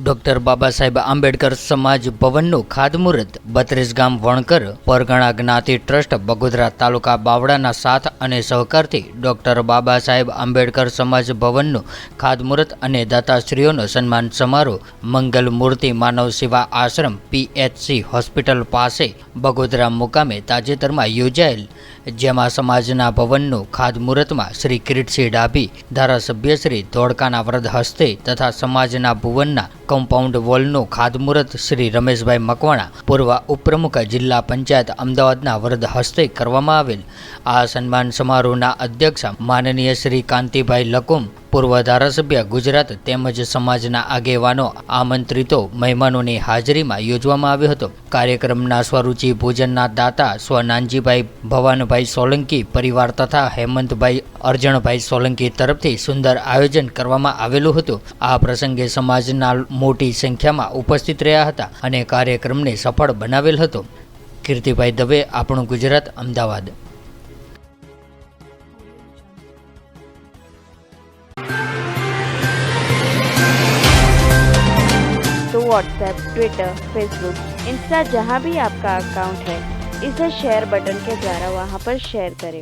Doctor Baba Saheb Ambedkar સમાજ ભવનનું ખાતમુહૂર્ત બત્રીસ ગામ વણકર પરગણા જ્ઞાતિ ટ્રસ્ટ બગોદરા તાલુકા બાવળાના સાથ અને સહકારથી ડોક્ટર બાબા સાહેબ આંબેડકર સમાજ ભવનનું ખાતમુહૂર્ત અને દાતાશ્રીઓનો સન્માન સમારોહ મંગલ મૂર્તિ માનવ સેવા આશ્રમ પીએચસી હોસ્પિટલ પાસે બગોદરા મુકામે તાજેતરમાં યોજાયેલ, જેમાં સમાજના ભવનનું ખાતમુહૂર્તમાં શ્રી કિરીટસિંહ ડાભી, ધારાસભ્ય શ્રી ધોળકાના વ્રત હસ્તે તથા સમાજના ભુવનના કમ્પાઉન્ડ વોલનું ખાતમુહૂર્ત શ્રી રમેશભાઈ મકવાણા, પૂર્વ ઉપપ્રમુખ જિલ્લા પંચાયત અમદાવાદના વરદ હસ્તે કરવામાં આવેલ. આ સન્માન સમારોહના અધ્યક્ષ માનનીય શ્રી કાંતિભાઈ લકુમ પૂર્વ ધારાસભ્ય ગુજરાત તેમજ સમાજના આગેવાનો આમંત્રિતો મહેમાનોની હાજરીમાં યોજવામાં આવ્યો હતો. કાર્યક્રમના સ્વરૂચિ ભોજનના દાતા સ્વ નાનજીભાઈ ભવાનભાઈ સોલંકી, પરિવાર તથા હેમંતભાઈ અરજણભાઈ સોલંકી તરફથી સુંદર આયોજન કરવામાં આવેલું હતું. આ પ્રસંગે સમાજના મોટી સંખ્યામાં ઉપસ્થિત રહ્યા હતા અને કાર્યક્રમને સફળ બનાવેલ હતો. કીર્તિભાઈ દવે, આપણું Gujarat, Ahmedabad. WhatsApp Twitter Facebook Insta जहाँ भी आपका अकाउंट है इसे शेयर बटन के द्वारा वहाँ पर शेयर करें